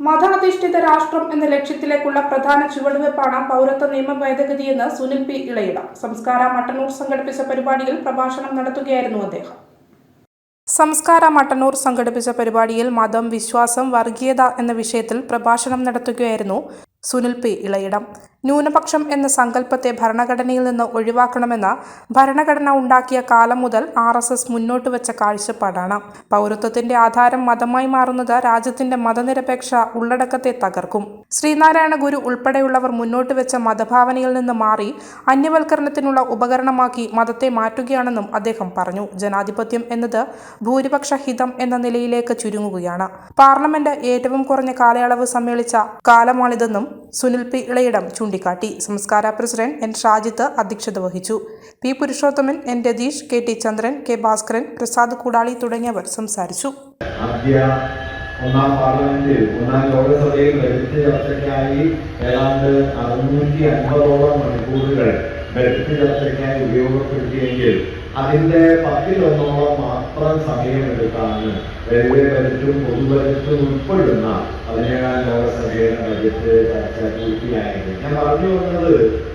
മതാധിഷ്ഠിത രാഷ്ട്രം എന്ന ലക്ഷ്യത്തിലേക്കുള്ള പ്രധാന ചുവടുവെപ്പാണ് പൗരത്വ നിയമ ഭേദഗതിയെന്ന് സുനിൽ പി ഇളയിട. സംസ്കാര മട്ടന്നൂർ സംഘടിപ്പിച്ച പരിപാടിയിൽ പ്രഭാഷണം നടത്തുകയായിരുന്നു അദ്ദേഹം. സംസ്കാര മട്ടന്നൂർ സംഘടിപ്പിച്ച പരിപാടിയിൽ മതം വിശ്വാസം വർഗീയത എന്ന വിഷയത്തിൽ പ്രഭാഷണം നടത്തുകയായിരുന്നു സുനിൽ പി ഇളയിടം. ന്യൂനപക്ഷം എന്ന സങ്കല്പത്തെ ഭരണഘടനയിൽ നിന്ന് ഒഴിവാക്കണമെന്ന ഭരണഘടന ഉണ്ടാക്കിയ കാലം മുതൽ ആർ എസ് എസ് മുന്നോട്ട് വെച്ച കാഴ്ചപ്പാടാണ്. പൗരത്വത്തിന്റെ ആധാരം മതമായി മാറുന്നത് രാജ്യത്തിന്റെ മതനിരപേക്ഷ ഉള്ളടക്കത്തെ തകർക്കും. ശ്രീനാരായണ ഗുരു ഉൾപ്പെടെയുള്ളവർ മുന്നോട്ട് വെച്ച മതഭാവനയിൽ നിന്ന് മാറി അന്യവൽക്കരണത്തിനുള്ള ഉപകരണമാക്കി മതത്തെ മാറ്റുകയാണെന്നും അദ്ദേഹം പറഞ്ഞു. ജനാധിപത്യം എന്നത് ഭൂരിപക്ഷ ഹിതം എന്ന നിലയിലേക്ക് ചുരുങ്ങുകയാണ്. പാർലമെന്റ് ഏറ്റവും കുറഞ്ഞ കാലയളവ് സമ്മേളിച്ച കാലമാണിതെന്നും സുനിൽ പി ഇളയിടം ചൂണ്ടിക്കാട്ടി സംസ്കാര പ്രസിഡന്റ് എൻ ഷാജിത്ത് അധ്യക്ഷത വഹിച്ചു. P Purushothaman N Ratheesh K T Chandran K Bhaskaran Prasad Koodali തുടങ്ങിയവർ സംസാരിച്ചു. ഒന്നാം പാർലമെന്റ് ഒന്നാം ലോകസഭയിൽ ബജറ്റ് ചർച്ചയ്ക്കായി ഏതാണ്ട് അറുന്നൂറ്റി അൻപതോളം മണിക്കൂറുകൾ ചർച്ചയ്ക്കായി ഉപയോഗപ്പെടുത്തിയെങ്കിൽ അതിന്റെ പത്തിലൊന്നോളം മാത്രം സമയമെടുത്താണ് റെയിൽവേ ബജറ്റും പൊതുബജറ്റും ഉൾപ്പെടുന്ന പതിനേഴാം ലോകസഭയുടെ ബജറ്റ് ചർച്ച പൂർത്തിയായത് ഞാൻ പറഞ്ഞു വന്നത്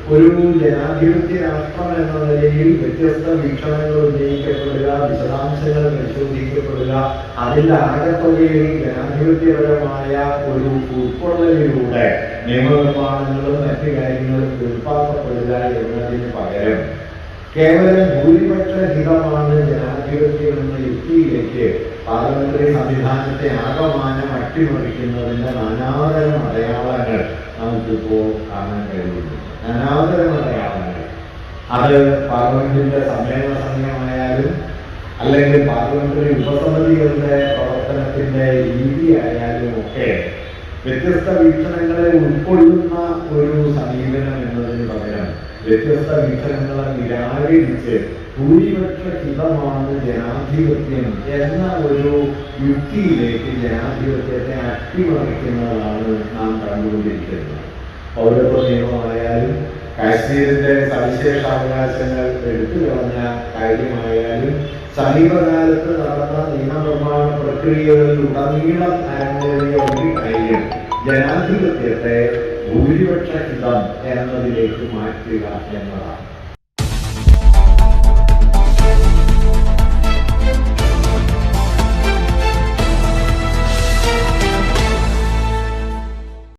ഒരു ജനാധിപത്യ രാഷ്ട്രം എന്ന നിലയിൽ വ്യത്യസ്ത വീക്ഷണങ്ങൾ ഉന്നയിക്കപ്പെടുക വിശദാംശങ്ങൾ പരിശോധിക്കപ്പെടുക അതിന്റെ ആകത്തുകയിൽ ജനാധിപത്യപരമായ ഒരു ഉൾക്കൊള്ളലിലൂടെ നിയമനിർമ്മാണങ്ങളും മറ്റു കാര്യങ്ങളും തീർപ്പാക്കപ്പെടുക എന്നതിന് പകരം കേവലം ഭൂരിപക്ഷ ഹിതമാണ് ജനാധിപത്യം എന്ന യുക്തിയിലേക്ക് പാർലമെന്ററി സംവിധാനത്തെ ആകമാനം അട്ടിമറിക്കുന്നതിന്റെ നാനാതരം അടയാളങ്ങൾ നമുക്കിപ്പോൾ കാണാൻ കഴിയുന്നു നാനാതരം അടയാളങ്ങൾ. അത് പാർലമെന്റിന്റെ സമ്മേളന സമയമായാലും അല്ലെങ്കിൽ പാർലമെന്ററി ഉപസമിതികളുടെ പ്രവർത്തനത്തിന്റെ രീതി ആയാലും ഒക്കെ വ്യത്യസ്ത വീക്ഷണങ്ങളെ ഉൾക്കൊള്ളുന്ന ഒരു സമീപനം എന്നതിന് പകരം വ്യത്യസ്ത വീക്ഷണങ്ങളെ നിരാകരിച്ച് ഭൂരിപക്ഷ ഹിതമാണ് ജനാധിപത്യം എന്ന ഒരു യുക്തിയിലേക്ക് ജനാധിപത്യത്തെ അട്ടിമറിക്കുന്നതാണ് നാം കണ്ടുകൊണ്ടിരിക്കുന്നത്. പൗരത്വ നിയമമായാലും കാശ്മീരിന്റെ സവിശേഷാവകാശങ്ങൾ എടുത്തു കളഞ്ഞ കാര്യമായാലും സമീപകാലത്ത് നടന്ന നിയമനിർമ്മാണ പ്രക്രിയകളിൽ ഉടനീളം അരങ്ങേറിയ ഒരു കാര്യം ജനാധിപത്യത്തെ ഭൂരിപക്ഷ ഹിതം എന്നതിലേക്ക് മാറ്റുക എന്നതാണ്.